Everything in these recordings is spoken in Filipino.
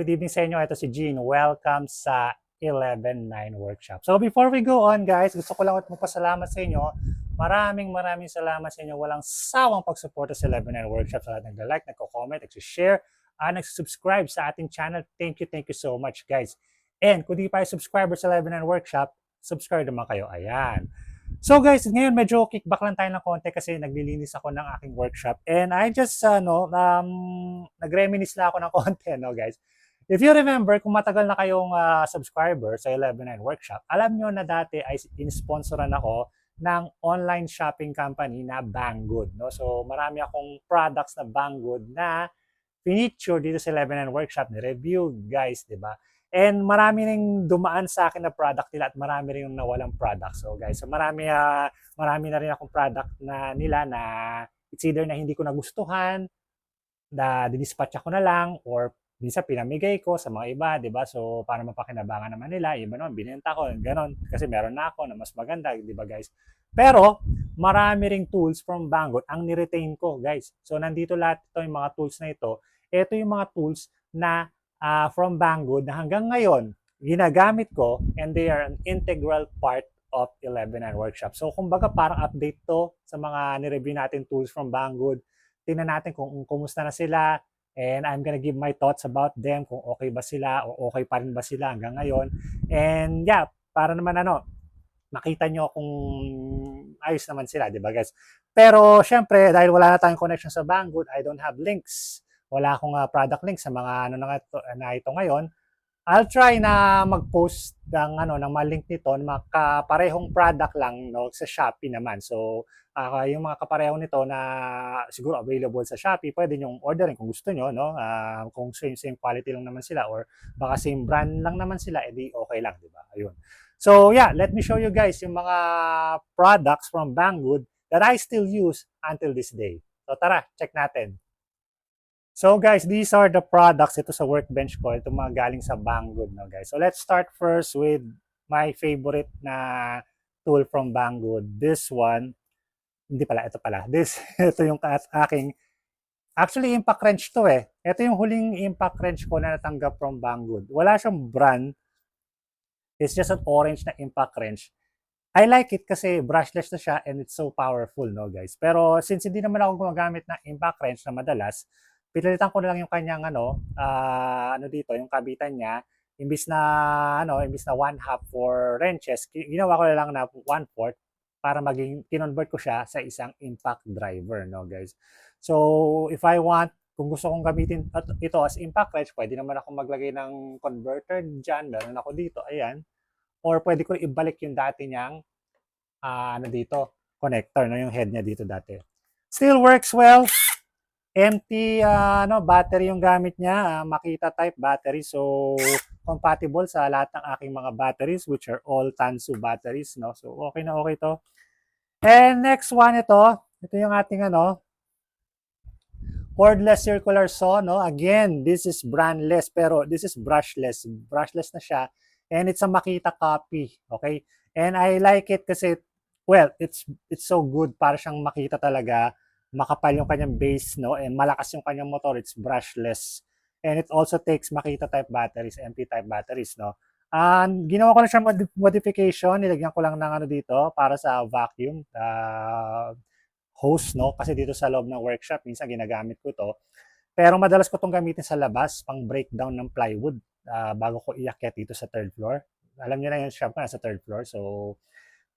good evening sa inyo. Ito si Gene. Welcome sa 11.9 Workshop. So before we go on guys, gusto ko lang at magpasalamat sa inyo. Maraming maraming salamat sa inyo. Walang sawang pagsuporta sa 11.9 Workshop. Sa lahat nag-like, nagko-comment, nag-share, at nag-subscribe sa ating channel. Thank you, thank you so much guys. And kung di pa subscriber sa 11.9 Workshop, subscribe naman kayo. Ayan. So guys, ngayon medyo kickback lang tayo ng konti kasi naglilinis ako ng aking workshop. And I just, ano, um, nag-reminis na ako ng konti, no guys. If you remember, kung matagal na kayong uh, subscriber sa 11.9 Workshop, alam nyo na dati ay in-sponsoran ako ng online shopping company na Banggood. No? So marami akong products na Banggood na feature dito sa 11.9 Workshop, ni-review guys, di ba? And marami ring dumaan sa akin na product nila at marami rin yung nawalang product. So guys, so marami, uh, marami na rin akong product na nila na it's either na hindi ko nagustuhan, na dinispatch ako na lang, or minsan pinamigay ko sa mga iba, di ba? So para mapakinabangan naman nila, iba naman, binenta ko, ganon. Kasi meron na ako na mas maganda, di ba guys? Pero, marami ring tools from Banggood ang niretain ko, guys. So nandito lahat ito, yung mga tools na ito. Ito yung mga tools na uh, from Banggood na hanggang ngayon ginagamit ko and they are an integral part of 11 and workshop. So kumbaga parang update to sa mga ni-review natin tools from Banggood. Tingnan natin kung, kung kumusta na sila and I'm gonna give my thoughts about them kung okay ba sila o okay pa rin ba sila hanggang ngayon. And yeah, para naman ano, makita nyo kung ayos naman sila, di ba guys? Pero syempre, dahil wala na tayong connection sa Banggood, I don't have links wala akong uh, product link sa mga ano na, na ito ngayon, I'll try na mag-post ng ano ng mga link nito ng mga kaparehong product lang no sa Shopee naman. So uh, yung mga kapareho nito na siguro available sa Shopee, pwede niyo orderin kung gusto niyo no. Uh, kung same same quality lang naman sila or baka same brand lang naman sila, edi okay lang, di ba? Ayun. So yeah, let me show you guys yung mga products from Banggood that I still use until this day. So tara, check natin. So guys, these are the products ito sa workbench ko. Ito mga galing sa Banggood, no guys. So let's start first with my favorite na tool from Banggood. This one, hindi pala, ito pala. This, ito yung aking, actually impact wrench to eh. Ito yung huling impact wrench ko na natanggap from Banggood. Wala siyang brand. It's just an orange na impact wrench. I like it kasi brushless na siya and it's so powerful, no guys. Pero since hindi naman ako gumagamit ng impact wrench na madalas, pinalitan ko na lang yung kanyang ano, uh, ano dito, yung kabitan niya. Imbis na ano, imbis na one half for wrenches, ginawa ko na lang na one fourth para maging kinonvert ko siya sa isang impact driver, no guys. So, if I want kung gusto kong gamitin ito as impact wrench, pwede naman ako maglagay ng converter dyan. Meron ako dito, ayan. Or pwede ko ibalik yung dati niyang uh, ano dito, connector, no, yung head niya dito dati. Still works well empty uh, ano, battery yung gamit niya, uh, Makita type battery. So, compatible sa lahat ng aking mga batteries which are all Tansu batteries. No? So, okay na okay to. And next one ito, ito yung ating ano, cordless circular saw. No? Again, this is brandless pero this is brushless. Brushless na siya. And it's a Makita copy. Okay? And I like it kasi, well, it's it's so good para siyang makita talaga makapal yung kanyang base, no? And malakas yung kanyang motor, it's brushless. And it also takes Makita type batteries, MP type batteries, no? And ginawa ko na siya modification, nilagyan ko lang ng ano dito para sa vacuum uh, hose, no? Kasi dito sa loob ng workshop, minsan ginagamit ko to. Pero madalas ko itong gamitin sa labas, pang breakdown ng plywood uh, bago ko iakyat dito sa third floor. Alam niyo na yung shop ko nasa third floor, so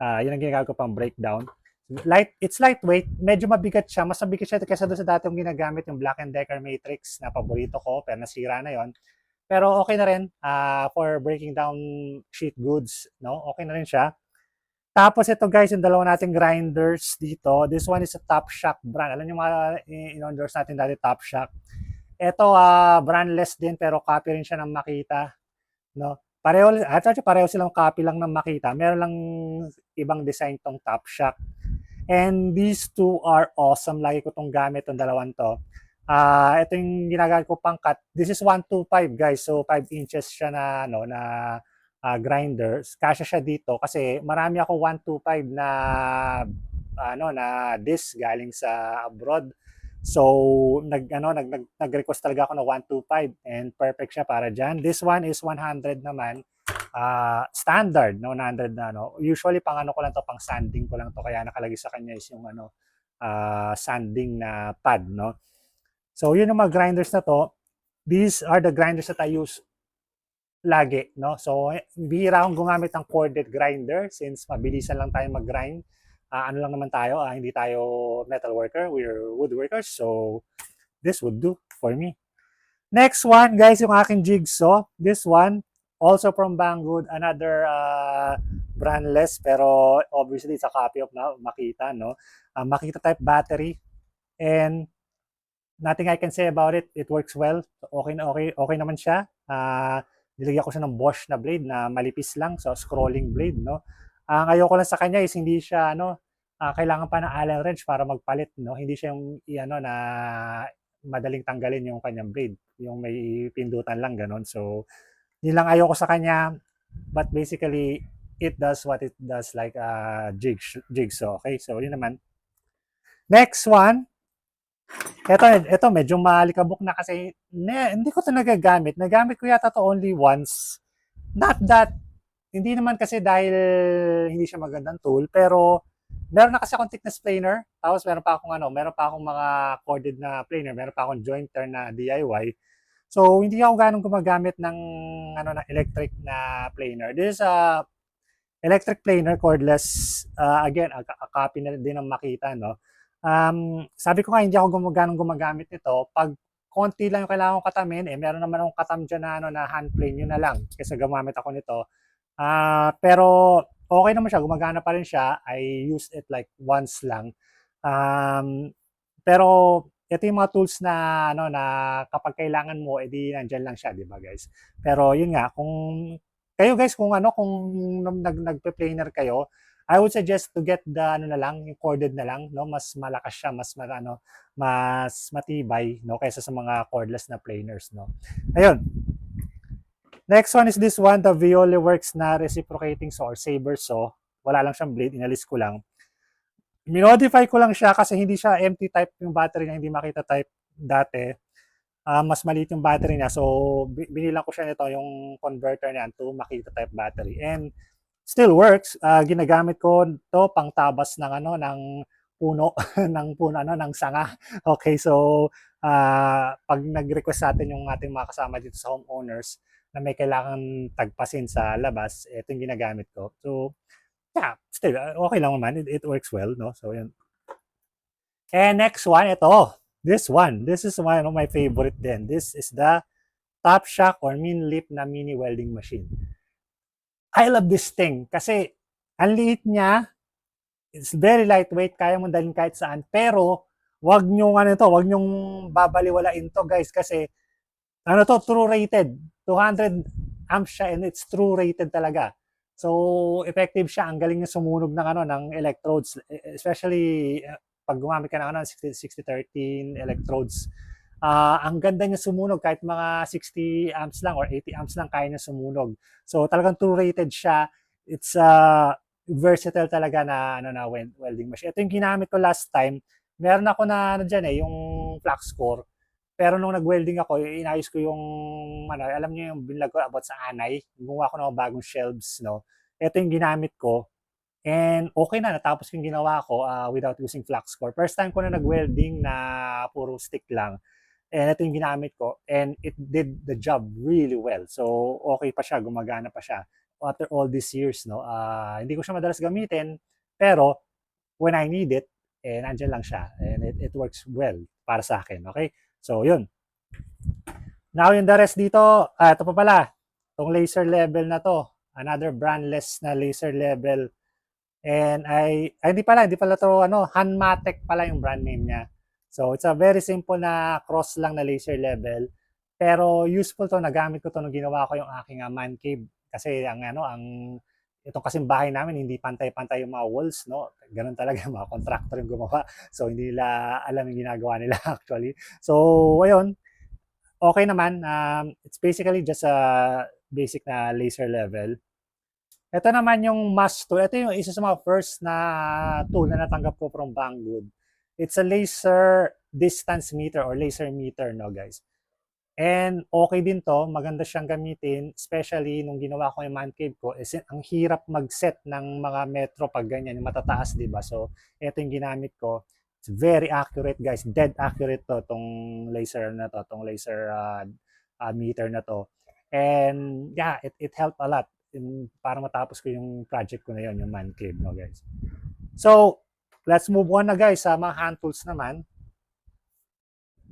uh, yun ang ginagawa ko pang breakdown light it's lightweight. Medyo mabigat siya. Mas mabigat siya kaysa doon sa dati yung ginagamit yung Black and Decker Matrix na paborito ko pero nasira na yon pero okay na rin uh, for breaking down sheet goods no? Okay na rin siya. Tapos ito guys yung dalawa nating grinders dito. This one is a Top Shock brand. Alam niyo mga in-endorse natin dati Top Shock. Ito uh, brandless din pero copy rin siya ng Makita no? Pareho at pareho silang copy lang ng Makita. Meron lang ibang design tong Top Shock And these two are awesome. Lagi ko tong gamit, tong dalawang to. Uh, ito yung ginagamit ko pang cut. This is 125 guys. So 5 inches siya na, no, na uh, grinder. Kasya siya dito kasi marami ako 125 na ano na disc galing sa abroad. So, nag, ano, nag, nag, nag-request talaga ako na 125 and perfect siya para dyan. This one is 100 naman. Ah standard, no? 100 na, no? Usually, pang ano ko lang to, pang sanding ko lang to. Kaya nakalagay sa kanya is yung ano, ah sanding na pad, no? So, yun yung mga grinders na to. These are the grinders that I use lagi, no? So, eh, bihira akong gumamit ng corded grinder since mabilisan lang tayo mag-grind. Ah, ano lang naman tayo, ah, hindi tayo metal worker, we're woodworkers. So, this would do for me. Next one, guys, yung aking jigsaw. This one, also from Banggood, another uh, brandless, pero obviously it's a copy of Makita, no? Uh, Makita type battery. And nothing I can say about it. It works well. Okay na okay, okay naman siya. Uh, nilagyan ko siya ng Bosch na blade na malipis lang, so scrolling blade, no? Ang ayoko lang sa kanya is hindi siya ano, ah, kailangan pa ng Allen wrench para magpalit, no? Hindi siya yung ano na madaling tanggalin yung kanyang blade, yung may pindutan lang ganon. So, yun lang ayoko sa kanya. But basically, it does what it does like a jig jigsaw, okay? So, yun naman. Next one, ito, ito medyo malikabok na kasi ne, hindi ko ito nagagamit. Nagamit ko yata to only once. Not that, hindi naman kasi dahil hindi siya magandang tool, pero meron na kasi akong thickness planer, tapos meron pa akong ano, meron pa akong mga corded na planer, meron pa akong jointer na DIY. So, hindi ako ganong gumagamit ng ano na electric na planer. This is a electric planer cordless uh, again, a, a copy na din ng Makita, no. Um, sabi ko nga hindi ako gumaganong gumagamit nito. Pag konti lang yung kailangan katamin, eh meron naman akong katam dyan na, ano, na hand plane, yun na lang. Kasi gumamit ako nito. Ah, pero okay naman siya, gumagana pa rin siya. I used it like once lang. Um, pero ito yung mga tools na ano na kapag kailangan mo edi nandiyan lang siya, 'di ba, guys? Pero yun nga, kung kayo guys kung ano kung nag nagpe-planer kayo, I would suggest to get the ano na lang, yung corded na lang, no? Mas malakas siya, mas ma- ano, mas matibay, no, kaysa sa mga cordless na planers, no. Ayun. Next one is this one, the Violi Works na reciprocating saw or saber saw. Wala lang siyang blade, inalis ko lang. Minodify ko lang siya kasi hindi siya empty type yung battery niya, hindi makita type dati. Ah, mas maliit yung battery niya. So, bi- binilang ko siya nito, yung converter niya to Makita type battery. And still works. Ah, ginagamit ko to pang tabas ng ano ng puno ng puno ano ng sanga. Okay, so ah, pag nag-request sa atin yung ating mga kasama dito sa homeowners na may kailangan tagpasin sa labas, ito yung ginagamit ko. So, yeah, still ah, okay lang naman. It, it works well, no? So, yun. And next one, ito. This one. This is one of my favorite din. This is the Top Shock or Min Lip na mini welding machine. I love this thing kasi ang liit niya, it's very lightweight, kaya mo dalhin kahit saan, pero wag nyo ano to, wag nyong babaliwalain to guys kasi ano to, true rated. 200 amps siya and it's true rated talaga. So, effective siya. Ang galing niya sumunog ng ano ng electrodes, especially uh, pag gumamit ka ng ano 60 60 13 electrodes. Ah, ang ganda niya sumunog kahit mga 60 amps lang or 80 amps lang kaya niya sumunog. So talagang true rated siya. It's uh, versatile talaga na ano na wel- welding machine. Ito yung ginamit ko last time. Meron ako na ano diyan eh, yung flux core. Pero nung nag-welding ako, inayos ko yung ano, alam niyo yung binlag ko about sa anay. Gumawa ko ng bagong shelves, no. Ito yung ginamit ko. And okay na, natapos yung ginawa ko uh, without using flux core. First time ko na nag-welding na puro stick lang. And ito yung ginamit ko. And it did the job really well. So, okay pa siya, gumagana pa siya. After all these years, no, uh, hindi ko siya madalas gamitin. Pero, when I need it, eh, nandyan lang siya. And it, it works well para sa akin. Okay? So, yun. Now, yung the rest dito, ah, ito pa pala. Itong laser level na to. Another brandless na laser level. And I, ay, hindi pala, hindi pala to, ano, Hanmatek pala yung brand name niya. So, it's a very simple na cross lang na laser level. Pero useful to, nagamit ko to nung ginawa ko yung aking uh, man cave. Kasi ang ano, ang itong kasing bahay namin, hindi pantay-pantay yung mga walls, no? Ganun talaga, mga contractor yung gumawa. So, hindi nila alam yung ginagawa nila actually. So, ayun. Okay naman. Um, it's basically just a basic na laser level. Ito naman yung mask tool. Ito yung isa sa mga first na tool na natanggap ko from Banggood. It's a laser distance meter or laser meter, no guys. And okay din to, maganda siyang gamitin, especially nung ginawa ko yung man cave ko, is ang hirap mag-set ng mga metro pag ganyan, matataas, di ba? So, ito yung ginamit ko. It's very accurate, guys. Dead accurate to, tong laser na to, tong laser uh, uh, meter na to. And yeah, it, it helped a lot in, para matapos ko yung project ko na yun, yung man cave, no guys. So, let's move on na guys sa mga hand tools naman.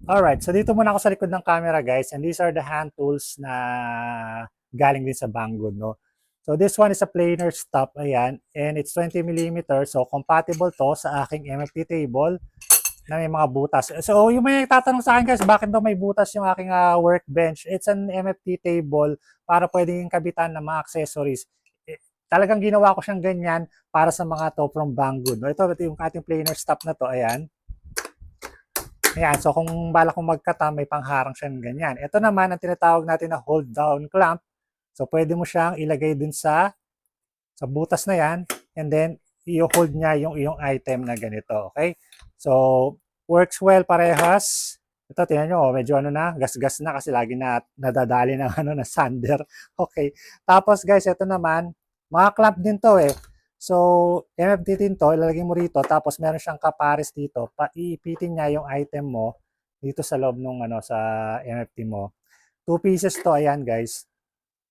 Alright, so dito muna ako sa likod ng camera guys and these are the hand tools na galing din sa Banggood, no? So this one is a planer stop, ayan, and it's 20 mm, so compatible to sa aking MFT table na may mga butas. So yung may tatanong sa akin guys, bakit daw may butas yung aking uh, workbench? It's an MFT table para pwedeng kabitan ng mga accessories. Eh, talagang ginawa ko siyang ganyan para sa mga to from Banggood. No? Ito, ito yung ating planer stop na to, ayan. Ayan, so kung bala kong magkata, may pangharang siya ng ganyan. Ito naman ang tinatawag natin na hold down clamp. So pwede mo siyang ilagay dun sa sa butas na yan and then i-hold niya yung iyong item na ganito, okay? So works well parehas. Ito tingnan niyo, oh, medyo ano na, gas-gas na kasi lagi na nadadali ng ano na sander. Okay. Tapos guys, ito naman, mga clamp din to eh. So, MFT din to, ilalagay mo rito, tapos meron siyang kapares dito. Pa iipitin niya yung item mo dito sa loob nung ano sa MFT mo. Two pieces to, ayan guys.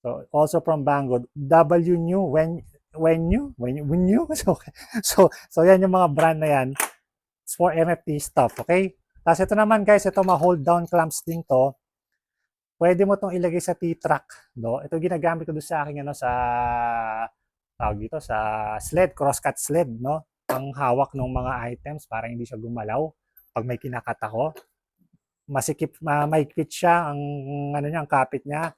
So, also from Banggood. W new when when you when when you so, so so yan yung mga brand na yan. It's for MFT stuff, okay? Tapos ito naman guys, ito ma hold down clamps din to. Pwede mo tong ilagay sa T-track, no? Ito ginagamit ko doon sa akin ano sa tawag dito sa sled, crosscut sled, no? Pang hawak ng mga items para hindi siya gumalaw pag may kinakat ako. Masikip, uh, maikpit siya ang ano niya, ang kapit niya.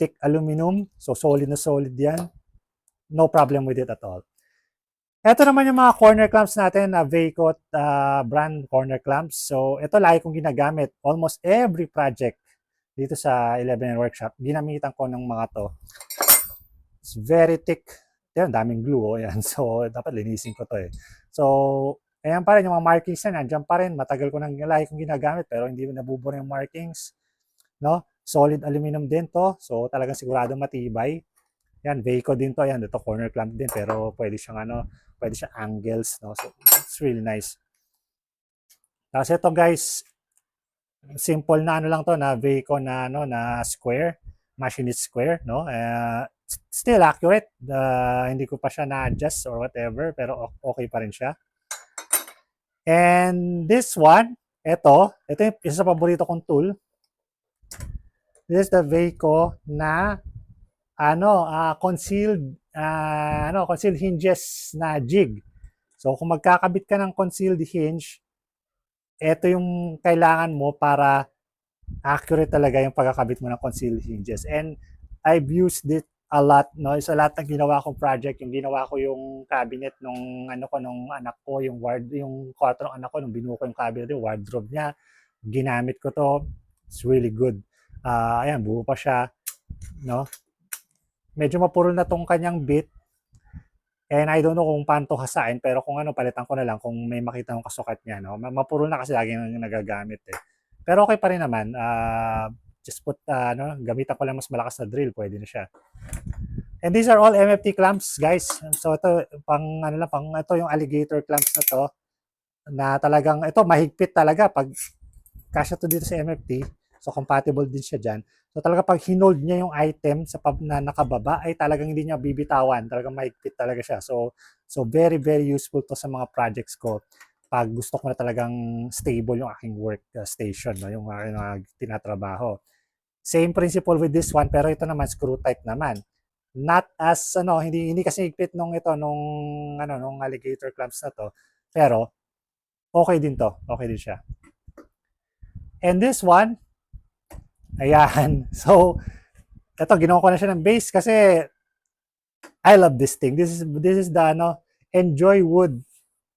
Thick aluminum, so solid na solid 'yan. No problem with it at all. Ito naman yung mga corner clamps natin na Vacot uh, brand corner clamps. So ito lagi kong ginagamit almost every project dito sa 11 workshop. Ginamitan ko ng mga to. It's very thick. Yan, daming glue. Oh, yan. So, dapat linisin ko to eh. So, ayan pa rin yung mga markings na nandiyan pa rin. Matagal ko nang lagi kong ginagamit pero hindi nabubura yung markings. No? Solid aluminum din to. So, talagang sigurado matibay. Yan, Vaco din to. Yan, ito corner clamp din pero pwede siyang ano, pwede siyang angles. No? So, it's really nice. Tapos ito guys, simple na ano lang to na Vaco na ano na square, machinist square, no? Uh, still accurate. Uh, hindi ko pa siya na-adjust or whatever, pero okay pa rin siya. And this one, ito, ito yung isa sa paborito kong tool. This is the Vaco na ano, uh, concealed uh, ano, concealed hinges na jig. So kung magkakabit ka ng concealed hinge, ito yung kailangan mo para accurate talaga yung pagkakabit mo ng concealed hinges. And I've used it a lot, no? Sa lahat ng ginawa kong project, yung ginawa ko yung cabinet nung ano ko nung anak ko, yung ward yung kwarto ng anak ko nung binuo ko yung cabinet, yung wardrobe niya. Ginamit ko to. It's really good. Uh, ayan, buo pa siya, no? Medyo mapurol na tong kanyang bit. And I don't know kung paano hasain, pero kung ano, palitan ko na lang kung may makita ng kasukat niya, no? Mapurol na kasi lagi nang nagagamit eh. Pero okay pa rin naman. Uh, just put, uh, ano, gamitan ko lang mas malakas na drill, pwede na siya. And these are all MFT clamps, guys. So ito, pang, ano lang, pang, ito yung alligator clamps na to, na talagang, ito, mahigpit talaga pag kasya to dito sa MFT. So compatible din siya dyan. So talaga pag hinold niya yung item sa pab na nakababa ay talagang hindi niya bibitawan. Talagang mahigpit talaga siya. So so very very useful to sa mga projects ko pag gusto ko na talagang stable yung aking work uh, station, no? yung aking uh, tinatrabaho. Same principle with this one, pero ito naman screw type naman. Not as ano, hindi hindi kasi higpit nung ito nung ano nung alligator clamps na to, pero okay din to. Okay din siya. And this one, ayan. So, ito ginawa ko na siya ng base kasi I love this thing. This is this is the ano, Enjoy Wood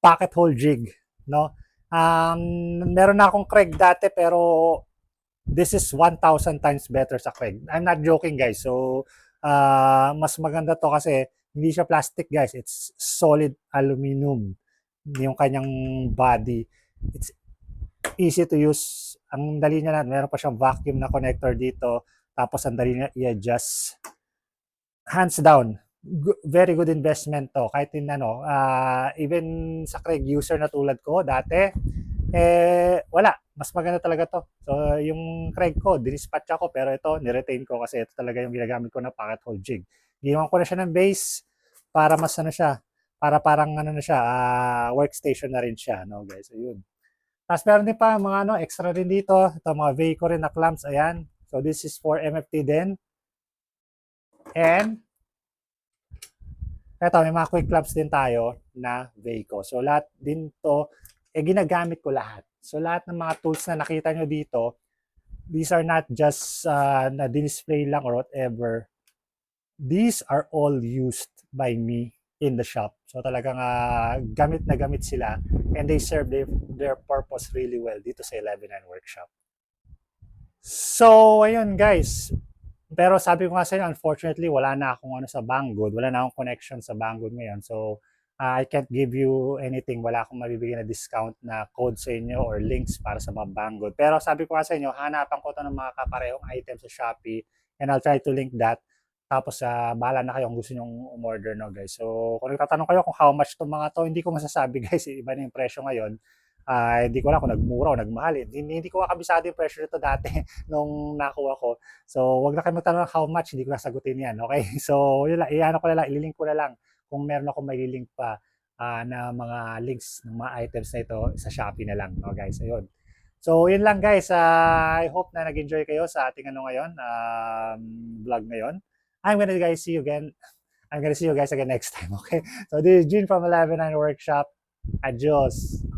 pocket hole jig, no? Um, meron na akong Craig dati pero this is 1,000 times better sa Craig. I'm not joking guys. So, uh, mas maganda to kasi hindi siya plastic guys. It's solid aluminum. yung kanyang body. It's easy to use. Ang dali niya na, meron pa siyang vacuum na connector dito. Tapos ang dali niya i-adjust. Hands down, very good investment to. Kahit in ano, ah, even sa Craig user na tulad ko dati, eh, wala. Mas maganda talaga to. So, yung Craig ko, dinispatch ako, pero ito, niretain ko kasi ito talaga yung ginagamit ko na pocket hole jig. Ginawan ko na siya ng base para mas ano siya, para parang ano na siya, ah, workstation na rin siya, no guys. So, yun. Tapos meron din pa mga ano, extra rin dito. Ito, mga Vayco rin na clamps, ayan. So, this is for MFT din. And, eto, may mga quick clamps din tayo na Vayco. So, lahat din to, eh, ginagamit ko lahat. So, lahat ng mga tools na nakita nyo dito, these are not just uh, na display lang or whatever. These are all used by me in the shop. So, talagang ah, gamit na gamit sila and they serve their, their purpose really well dito sa 11 and workshop. So, ayun guys. Pero sabi ko nga sa inyo, unfortunately, wala na akong ano sa Banggood. Wala na akong connection sa Banggood ngayon. So, uh, I can't give you anything. Wala akong mabibigyan na discount na code sa inyo or links para sa mga Banggood. Pero sabi ko nga sa inyo, hanapan ko to ng mga kaparehong items sa Shopee and I'll try to link that. Tapos, uh, bahala na kayo kung gusto nyong umorder, no, guys. So, kung nagtatanong kayo kung how much itong mga to, hindi ko masasabi, guys. Iba na yung presyo ngayon. Ah, hindi ko alam kung nagmura o nagmahal. Hindi, hindi ko makabisado yung presyo nito dati nung nakuha ko. So, wag na kayo magtanong ng how much, hindi ko nasagutin yan. Okay? So, yun lang, iano ko na lang, ililink ko na lang kung meron ako may link pa ah, na mga links ng mga items na ito sa Shopee na lang, no, guys. Ayun. So, yun lang guys. Ah, I hope na nag-enjoy kayo sa ating ano ngayon, um, vlog ngayon. I'm gonna guys see you again. I'm gonna see you guys again next time, okay? So, this is Gene from 11 Workshop. Adios.